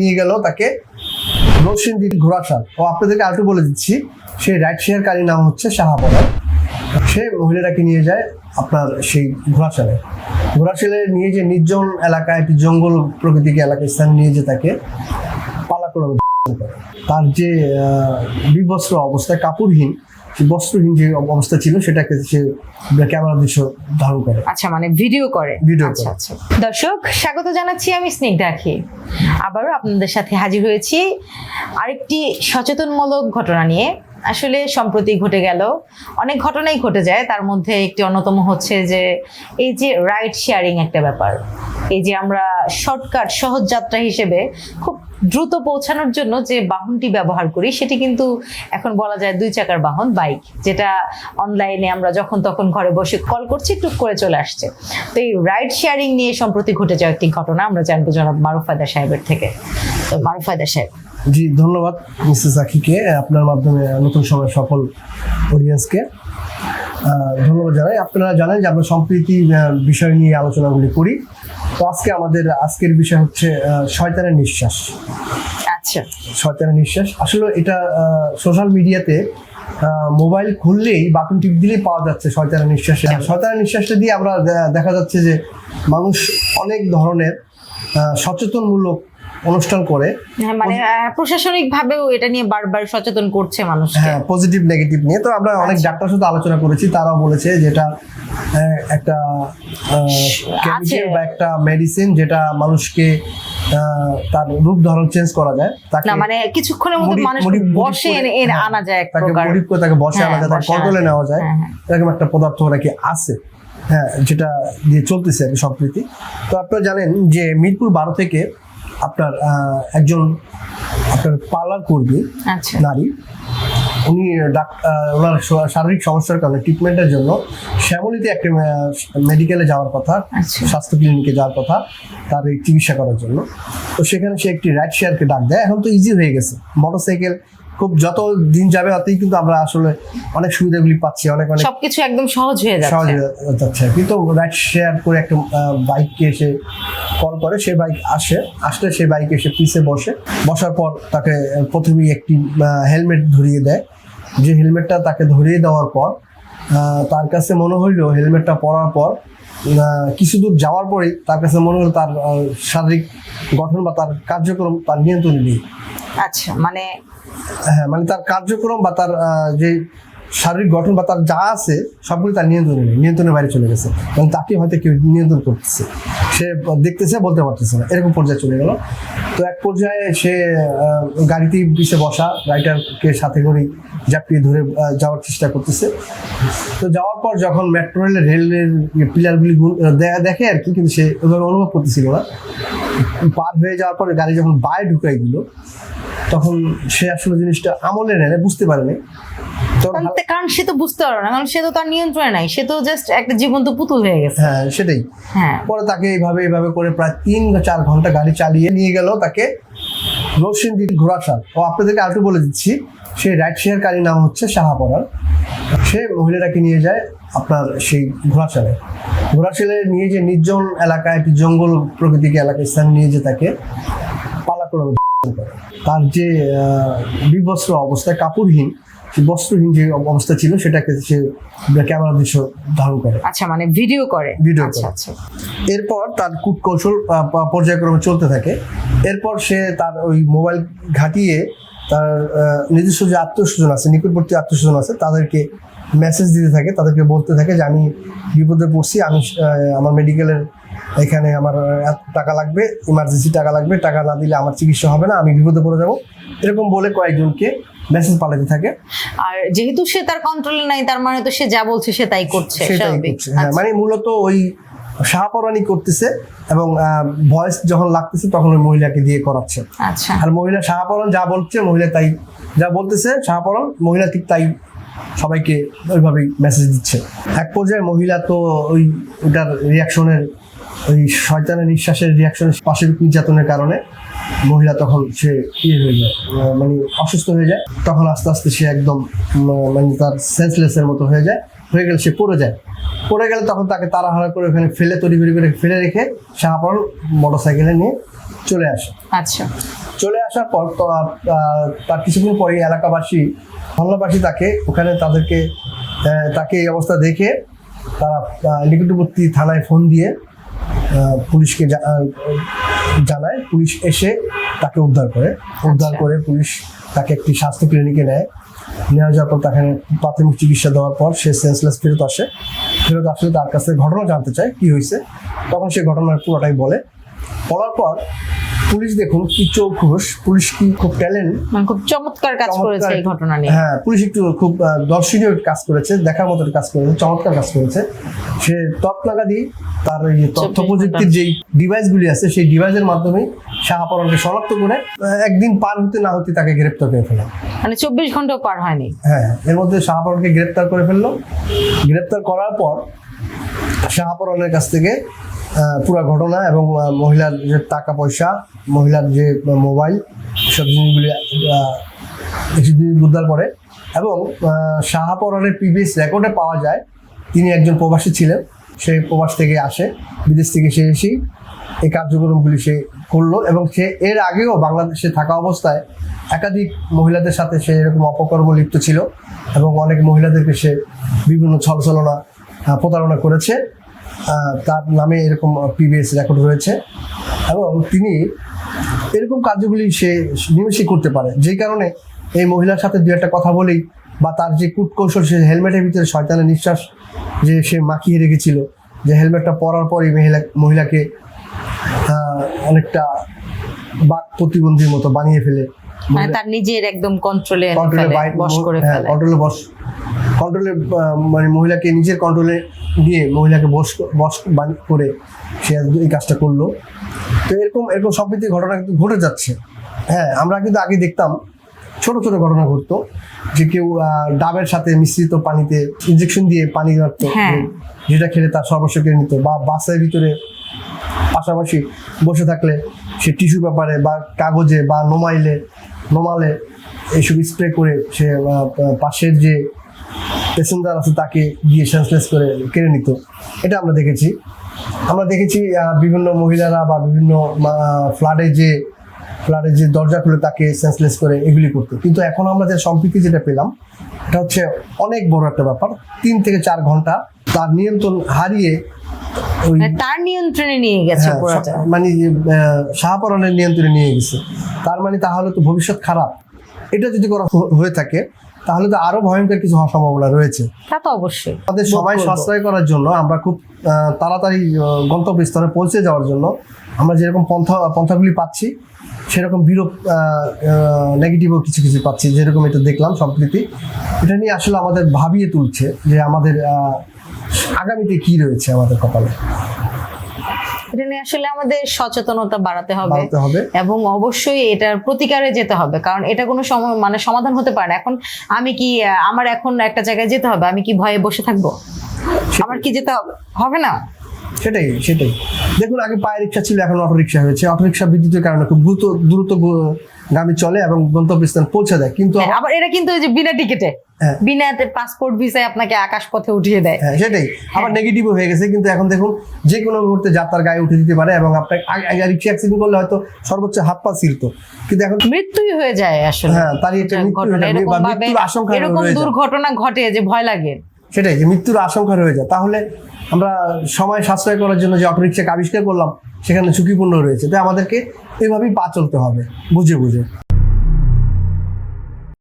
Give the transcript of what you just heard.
নিয়ে গেল তাকে নরসিংদী ঘোড়াশাল ও আপনাদেরকে আরেকটু বলে দিচ্ছি সেই রাইড শেয়ারকারীর নাম হচ্ছে শাহাপরা সে মহিলাটাকে নিয়ে যায় আপনার সেই ঘোড়াশালে ঘোড়াশালে নিয়ে যে নির্জন এলাকায় একটি জঙ্গল প্রকৃতিক এলাকায় স্থান নিয়ে যে তাকে পালা করে। তার যে আহ, বিবস্ত্র অবস্থা কাপড়হীন বস্ত্রহীন যে অবস্থা ছিল সেটাকে সে ক্যামেরা দৃশ্য ধারণ করে। আচ্ছা মানে ভিডিও করে। ভিডিও আচ্ছা আচ্ছা। দর্শক স্বাগত জানাচ্ছি আমি স্নিগ্ধা আখি। আবারও আপনাদের সাথে হাজির হয়েছি আরেকটি সচেতনমূলক ঘটনা নিয়ে। আসলে সম্প্রতি ঘটে গেল অনেক ঘটনাই ঘটে যায় তার মধ্যে একটি অন্যতম হচ্ছে যে এই যে রাইড শেয়ারিং একটা ব্যাপার। এই যে আমরা শর্টকাট সহজ যাত্রা হিসেবে খুব দ্রুত পৌঁছানোর জন্য যে বাহনটি ব্যবহার করি, সেটি কিন্তু এখন বলা যায় দুই চাকার বাহন, বাইক, যেটা অনলাইনে আমরা যখন তখন ঘরে বসে কল করছি, টুক করে চলে আসছে। তো এই রাইড শেয়ারিং নিয়ে সম্প্রতি ঘটে যাওয়া একটি ঘটনা, আমরা জানব জনাব মারুফায়দা সাহেবের থেকে। তো মারুফায়দা সাহেব। জি, ধন্যবাদ মিসেস আখিকে আপনার মাধ্যমে নতুন সময় সকল অডিয়েন্সকে ধন্যবাদ জানাই। আপনারা জানেন যে আমরা সম্প্রীতি বিষয় নিয়ে আলোচনাগুলি করি। তো আজকে আমাদের আজকের বিষয় হচ্ছে শয়তানের নিঃশ্বাস। আচ্ছা। শয়তানের নিঃশ্বাস। আসলে এটা সোশ্যাল মিডিয়াতে মোবাইল খুললেই বাটন টিপ দিলেই পাওয়া যাচ্ছে শয়তানের নিঃশ্বাস শয়তানের নিঃশ্বাসটা দিয়ে আমরা দেখা যাচ্ছে যে মানুষ অনেক ধরনের সচেতনমূলক অনুষ্ঠান করে। হ্যাঁ, মানে প্রশাসনিক ভাবেও এটা নিয়ে বারবার সচেতন করছে মানুষ হ্যাঁ পজিটিভ নেগেটিভ নিয়ে। তো আমরা অনেক আচ্ছা। ডাক্তার সাথে আলোচনা করেছি তারাও বলেছে যেটা আহ, একটা কেমিক্যাল বা একটা মেডিসিন যেটা মানুষকে তার রূপ ধরন চেঞ্জ করা যায়। তাকে না মানে কিছুক্ষণের মধ্যে মানুষ বসে এনে হ্যাঁ, আনা যায় এক তাকে প্রকার। মডিফ করে তাকে বসে আনা হ্যাঁ, যায় তাকে কন্ট্রোলে নেওয়া যায়। হ্যাঁ, হ্যাঁ। এরকম একটা পদার্থ নাকি আছে হ্যাঁ যেটা দিয়ে চলতেছে আর কি সম্প্রীতি। তো আপনারা জানেন যে মিরপুর বারো থেকে আপনার একজন আপনার পার্লার করবে আচ্ছা। নারী উনি ওনার শারীরিক সমস্যার কারণে ট্রিটমেন্টের জন্য শ্যামলিতে একটা মেডিকেলে যাওয়ার কথা আচ্ছা। স্বাস্থ্য ক্লিনিকে যাওয়ার কথা তার এই চিকিৎসা করার জন্য। তো সেখানে সে একটি রাইড শেয়ারকে ডাক দেয়। এখন তো ইজি হয়ে গেছে। মোটরসাইকেল খুব যত দিন যাবে ততই কিন্তু আমরা আসলে অনেক সুবিধাগুলি পাচ্ছি অনেক অনেক সবকিছু একদম সহজ হয়ে সহজ যাচ্ছে হয়ে যাচ্ছে। কিন্তু রাইড শেয়ার করে একটা বাইককে এসে কল করে সে বাইক আসে আসলে সে বাইকে এসে পিছে বসে। বসার পর তাকে প্রথমেই একটি হেলমেট ধরিয়ে দেয়। যে হেলমেটটা তাকে ধরিয়ে দেওয়ার পর তার কাছে মনে হইল হেলমেটটা পরার পর কিছু দূর যাওয়ার পরেই তার কাছে মনে হলো তার শারীরিক গঠন বা তার কার্যক্রম তার নিয়ন্ত্রণ নেই। আচ্ছা মানে হ্যাঁ মানে তার কার্যক্রম বা তার যে শারীরিক গঠন বা তার যা আছে সবগুলো তার নিয়ন্ত্রণে নেই নিয়ন্ত্রণের বাইরে চলে গেছে। মানে তাকে হয়তো কেউ নিয়ন্ত্রণ করতেছে। সে দেখতেছে বলতে পারতেছে না। এরকম পর্যায়ে চলে গেল। তো এক পর্যায়ে সে আহ, গাড়িতেই পিছে বসা রাইটারকে সাথে করে জাপিয়ে ধরে যাওয়ার চেষ্টা করতেছে। তো যাওয়ার পর যখন মেট্রো রেলের রেলের পিলারগুলি দেখে আর কি কিন্তু সে ওইভাবে অনুভব করতেছিল না। পার হয়ে যাওয়ার পরে গাড়ি যখন বায়ে ঢুকাই দিল তখন সে আসলে জিনিসটা আমলে নেয় বুঝতে পারেনি। কারণ- সে তো বুঝতে পারো না কারণ সে তো তার নিয়ন্ত্রণে নাই সে তো জাস্ট একটা জীবন্ত পুতুল হয়ে গেছে। হ্যাঁ সেটাই। হ্যাঁ। পরে তাকে এইভাবে এইভাবে করে প্রায় তিন চার ঘণ্টা গাড়ি চালিয়ে নিয়ে গেল তাকে নরসিংদী ঘোড়াশাল ও আপনাদেরকে আরেকটু বলে দিচ্ছি সেই রাইড শেয়ারকারীর নাম হচ্ছে শাহাপরার সে মহিলাটাকে নিয়ে যায় আপনার সেই ঘোড়াশালে ঘোড়াশালে নিয়ে যে নির্জন এলাকায় একটি জঙ্গল প্রকৃতিক এলাকায় স্থান নিয়ে যে তাকে পালা করে। তার যে আহ, অবস্থায় অবস্থা কাপড়হীন বস্ত্রহীন যে অবস্থা ছিল সেটাকে সে ক্যামেরা দৃশ্য ধারণ করে। আচ্ছা মানে ভিডিও করে? ভিডিও আচ্ছা করে। আচ্ছা। এরপর তার কূট কৌশল আহ, প- পর্যায়ক্রমে চলতে থাকে। এরপর সে তার ওই মোবাইল ঘাটিয়ে তার নিজস্ব যে আত্মীয়স্বজন আছে নিকটবর্তী আত্মীয়স্বজন আছে তাদেরকে মেসেজ দিতে থাকে তাদেরকে বলতে থাকে যে আমি বিপদে পড়ছি আমি আমার মেডিকেলের এখানে আমার টাকা লাগবে ইমার্জেন্সি টাকা লাগবে টাকা না দিলে আমার চিকিৎসা হবে না আমি বিপদে পড়ে যাব। এরকম বলে কয়েকজনকে মেসেজ পাঠাতে থাকে। আর যেহেতু সে তার কন্ট্রোলে নাই তার মানে তো সে যা বলছে সে তাই করছে স্বাভাবিক। হ্যাঁ মানে মূলত ওই শাহপরানি করতেছে এবং ভয়েস যখন লাগতেছে তখন ওই মহিলাকে দিয়ে করাচ্ছে। আচ্ছা। আর মহিলা শাহপরণ যা বলছে মহিলা তাই যা বলতেছে শাহপরণ মহিলা ঠিক তাই সবাইকে ওইভাবেই মেসেজ দিচ্ছে। এক পর্যায়ে মহিলা তো ওই ওটার রিয়াকশনের ওই শয়তানের নিঃশ্বাসের রিয়াকশনের পাশবিক নির্যাতনের কারণে মহিলা তখন সে ইয়ে হয়ে যায় মানে অসুস্থ হয়ে যায়। তখন আস্তে আস্তে সে একদম মানে তার সেন্সলেসের মতো হয়ে যায়। হয়ে গেলে সে পড়ে যায়। পড়ে গেলে তখন তাকে তাড়াহাড়া করে ওখানে ফেলে ঘড়ি করে ফেলে রেখে শাহপরণ মোটর সাইকেলে নিয়ে চলে আসে। আচ্ছা। চলে আসার পর তার কিছুক্ষণ পরে এলাকাবাসী মহল্লাবাসী তাকে ওখানে তাদেরকে তাকে এই অবস্থা দেখে তারা নিকটবর্তী থানায় ফোন দিয়ে পুলিশকে জানায় পুলিশ এসে তাকে উদ্ধার করে। উদ্ধার আচ্ছা। করে পুলিশ তাকে একটি স্বাস্থ্য ক্লিনিকে নেয়। নেওয়া যাওয়ার পর তাকে প্রাথমিক চিকিৎসা দেওয়ার পর সে সেন্সলেস ফেরত আসে। ফেরত আসলে তার কাছে ঘটনা জানতে চায় কি হয়েছে। তখন সে ঘটনার পুরোটাই বলে। বলার পর পুলিশ দেখুন কি চৌখুস পুলিশ কি খুব ট্যালেন্ট? মানে খুব চমৎকার কাজ করেছে এই ঘটনা নিয়ে। হ্যাঁ পুলিশ একটু খুব দর্শনীয় কাজ করেছে দেখার মতো কাজ করেছে চমৎকার কাজ করেছে। সে তৎনাগাদি তার এই তথ্য প্রযুক্তির। যেই ডিভাইসগুলি আছে সেই ডিভাইসের মাধ্যমে শাহাপরণকে শনাক্ত করে একদিন পার হতে না হতে তাকে গ্রেপ্তার করে ফেলে। মানে চব্বিশ ঘন্টাও পার হয়নি। হ্যাঁ এর মধ্যে শাহাপরণকে গ্রেপ্তার করে ফেলল। গ্রেপ্তার করার পর শাহাপরণের কাছ থেকে পুরো ঘটনা এবং মহিলার যে টাকা পয়সা মহিলার যে মোবাইল সব জিনিসগুলি উদ্ধার করে। এবং আহ, শাহাপরণের প্রিভিয়াস রেকর্ডে পাওয়া যায় তিনি একজন প্রবাসী ছিলেন সেই প্রবাস থেকে আসে বিদেশ থেকে সে এসেই এই কার্যক্রমগুলি সে করল এবং সে এর আগেও বাংলাদেশে থাকা অবস্থায় একাধিক মহিলাদের সাথে সে এরকম অপকর্ম লিপ্ত ছিল এবং অনেক মহিলাদেরকে সে বিভিন্ন ছলছলনা প্রতারণা করেছে। তার নামে এরকম পিবিএস রেকর্ড রয়েছে। এবং তিনি এরকম কার্যগুলি সে নিমেষেই করতে পারে। যেই কারণে এই মহিলার সাথে দু একটা কথা বলেই বা তার যে কূটকৌশল সে হেলমেটের ভিতরে শয়তানের নিঃশ্বাস যে সে মাখিয়ে রেখেছিল যে হেলমেটটা পরার পরই মহিলা মহিলাকে অনেকটা বাক প্রতিবন্ধীর মতো বানিয়ে ফেলে। মানে তার নিজের একদম কন্ট্রোলে কন্ট্রোলে বশ করে ফেলে। কন্ট্রোলে বস কন্ট্রোলে মানে মহিলাকে নিজের কন্ট্রোলে দিয়ে মহিলাকে বস বস করে সে এই কাজটা করল তো এরকম এরকম সম্প্রীতি ঘটনা কিন্তু ঘটে যাচ্ছে হ্যাঁ আমরা কিন্তু আগে দেখতাম ছোট ছোট ঘটনা ঘটতো যে কেউ ডাবের সাথে মিশ্রিত পানিতে ইনজেকশন দিয়ে পানি রাখতো হ্যাঁ। যেটা খেলে তার সর্বস্ব কেড়ে নিত বা বাসের ভিতরে পাশাপাশি বসে থাকলে সে টিস্যু পেপারে বা কাগজে বা নোমাইলে নোমালে এইসব স্প্রে করে সে পাশের যে প্যাসেঞ্জার আছে তাকে গিয়ে সেন্সলেস করে কেড়ে নিত। এটা আমরা দেখেছি। আমরা দেখেছি বিভিন্ন মহিলারা বা বিভিন্ন ফ্লাডে যে ফ্লাডে যে দরজা খুলে তাকে সেন্সলেস করে এগুলি করতো। কিন্তু এখন আমরা যে সম্প্রীতি যেটা পেলাম এটা হচ্ছে অনেক বড় একটা ব্যাপার। তিন থেকে চার ঘণ্টা তার নিয়ন্ত্রণ হারিয়ে ওই মানে তার নিয়ন্ত্রণে নিয়ে গেছে হ্যাঁ, মানে শাহপরণের নিয়ন্ত্রণে নিয়ে গেছে। তার মানে তাহলে তো ভবিষ্যৎ খারাপ। এটা যদি করা হয়ে থাকে তাহলে তো আরও ভয়ঙ্কর কিছু হওয়ার সম্ভাবনা রয়েছে। তা তো অবশ্যই। আমাদের বোধ সময় সাশ্রয় করার জন্য আমরা খুব তাড়াতাড়ি গন্তব্যস্থলে পৌঁছে যাওয়ার জন্য আমরা যেরকম পন্থা পন্থাগুলি পাচ্ছি সেরকম বিরূপ নেগেটিভও কিছু কিছু পাচ্ছি যেরকম এটা দেখলাম সম্প্রীতি। এটা নিয়ে আসলে আমাদের ভাবিয়ে তুলছে যে আমাদের আগামীতে কি রয়েছে আমাদের কপালে। এটা নিয়ে আসলে আমাদের সচেতনতা বাড়াতে হবে এবং অবশ্যই এটার প্রতিকারে যেতে হবে। কারণ এটা কোনো মানে সমাধান হতে পারে না। এখন আমি কি আমার এখন একটা জায়গায় যেতে হবে? আমি কি ভয়ে বসে থাকব? আমার কি যেতে হবে হবে না? সেটাই সেটাই। দেখুন আগে পায়ে রিক্সা ছিল এখন অটো রিক্সা হয়েছে। অটো রিক্সা বিদ্যুতের কারণে খুব দ্রুত দ্রুত গামী চলে এবং গন্তব্যস্থান পৌঁছে দেয়। কিন্তু হ্যাঁ, আবার এটা কিন্তু ওই যে বিনা টিকেটে। বিনা পাসপোর্ট ভিসায় আপনাকে আকাশ পথে উঠিয়ে দেয়। হ্যাঁ সেটাই। আবার নেগেটিভও হয়ে গেছে কিন্তু এখন দেখুন যে কোনো মুহূর্তে যাত্রার গায়ে উঠে দিতে পারে এবং আগে- আগে রিক্সা অ্যাক্সিডেন্ট করলে হয়তো সর্বোচ্চ হাত পা ছিলতো কিন্তু এখন মৃত্যুই হয়ে যায় আসলে। হ্যাঁ তারই একটা মৃত্যু হয়ে বা মৃত্যুর আশঙ্কা এরকম দুর্ঘটনা ঘটে যে ভয় লাগে। সেটাই যে মৃত্যুর আশঙ্কা রয়ে যায়। তাহলে আমরা সময় সাশ্রয় করার জন্য যে অটো রিক্সাকে আবিষ্কার করলাম সেখানে ঝুঁকিপূর্ণ রয়েছে। তাই আমাদেরকে এভাবেই পা চলতে হবে বুঝে বুঝে।